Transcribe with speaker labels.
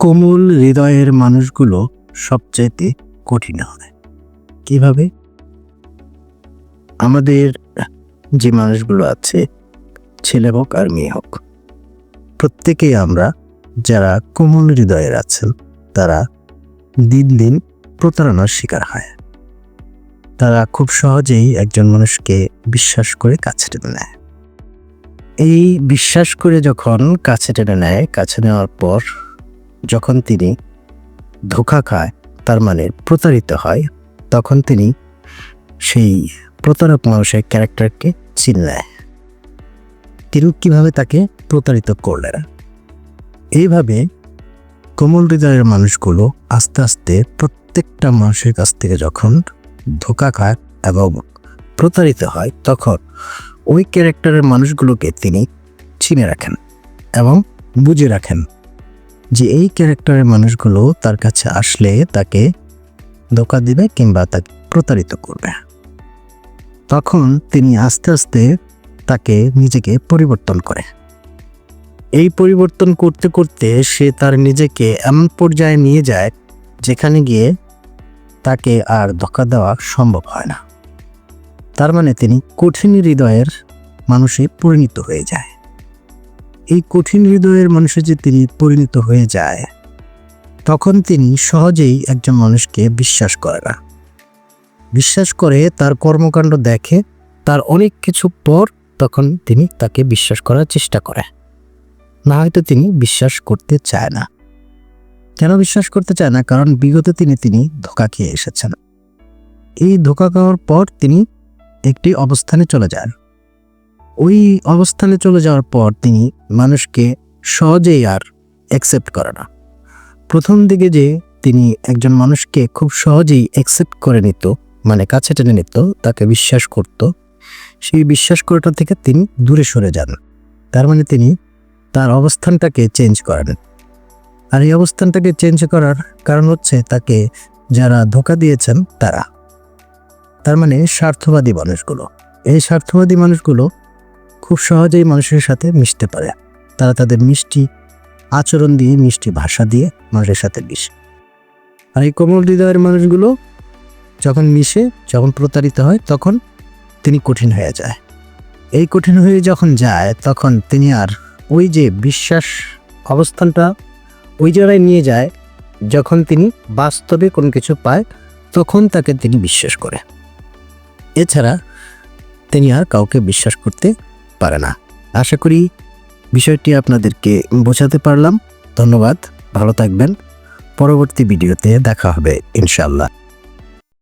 Speaker 1: কোমল হৃদয়ের মানুষগুলো সবচাইতে কঠিন হয়। কীভাবে? আমাদের যে মানুষগুলো আছে, ছেলে হোক আর মেয়ে হোক প্রত্যেকেই আমরা যারা কোমল হৃদয়ের আছেন, তারা দিন দিন প্রতারণার শিকার হয়। তারা খুব সহজেই একজন মানুষকে বিশ্বাস করে কাছে টেনে নেয়। এই বিশ্বাস করে যখন কাছে টেনে নেয়, কাছে নেওয়ার পর যখন তিনি ধোকা খায়, তার মানে প্রতারিত হয়, তখন তিনি সেই প্রতারক মানুষের ক্যারেক্টারকে চিনলেন তিনি কীভাবে তাকে প্রতারিত করলেন? এইভাবে কোমল হৃদয়ের মানুষগুলো আস্তে আস্তে প্রত্যেকটা মানুষের কাছ থেকে যখন ধোকা খায় এবং প্রতারিত হয়, তখন ওই ক্যারেক্টারের মানুষগুলোকে তিনি চিনে রাখেন এবং বুঝে রাখেন। যে এই ক্যারেক্টারের মানুষগুলো তার কাছে আসলে তাকে ধোকা দিবে কিংবা তাকে প্রতারিত করবে। তখন তিনি আস্তে আস্তে তাকে নিজেকে পরিবর্তন করে। এই পরিবর্তন করতে করতে সে তার নিজেকে এমন পর্যায়ে নিয়ে যায় যেখানে গিয়ে তাকে আর ধোকা দেওয়া সম্ভব হয় না। তার মানে তিনি কঠিন হৃদয়ের মানুষে পরিণত হয়ে যায়। এই কঠিন হৃদয়ের মানুষে যে তিনি পরিণত হয়ে যায়, তখন তিনি সহজেই একজন মানুষকে বিশ্বাস করে না। বিশ্বাস করে, তার কর্মকাণ্ড দেখে, তার অনেক কিছু পর তখন তিনি তাকে বিশ্বাস করার চেষ্টা করে। না হয়তো তিনি বিশ্বাস করতে চায় না। কেন বিশ্বাস করতে চায় না? কারণ বিগত তিনি তিনি ধোকা খেয়ে এসেছেন। এই ধোকা খাওয়ার পর তিনি একটি অবস্থানে চলে যান। ওই অবস্থানে চলে যাওয়ার পর তিনি মানুষকে সহজেই আর অ্যাকসেপ্ট করে না। প্রথম দিকে যে তিনি একজন মানুষকে খুব সহজেই অ্যাকসেপ্ট করে নিত মানে কাছে টেনে নিত, তাকে বিশ্বাস করত, সেই বিশ্বাস করাটা থেকে তিনি দূরে সরে যান। তার মানে তিনি তার অবস্থানটাকে চেঞ্জ করেন। আর এই অবস্থানটাকে চেঞ্জ করার কারণ হচ্ছে তাকে যারা ধোকা দিয়েছেন তারা। তার মানে স্বার্থবাদী মানুষগুলো। এই স্বার্থবাদী মানুষগুলো খুব সহজেই মানুষের সাথে মিশতে পারে। তারা তাদের মিষ্টি আচরণ দিয়ে, মিষ্টি ভাষা দিয়ে মানুষের সাথে মিশে। আর এই কোমল হৃদয়ের মানুষগুলো যখন মিশে, যখন প্রতারিত হয়, তখন তিনি কঠিন হয়ে যায়। এই কঠিন হয়ে যখন যায়, তখন তিনি আর ওই যে বিশ্বাস অবস্থানটা ওই জায়গায় নিয়ে যায়, যখন তিনি বাস্তবে কোনো কিছু পায়, তখন তাকে তিনি বিশ্বাস করে। এছাড়া তিনি আর কাউকে বিশ্বাস করতে পারে না। আশা করি বিষয়টি আপনাদেরকে বোঝাতে পারলাম। ধন্যবাদ, ভালো থাকবেন। পরবর্তী ভিডিওতে দেখা হবে ইনশাল্লাহ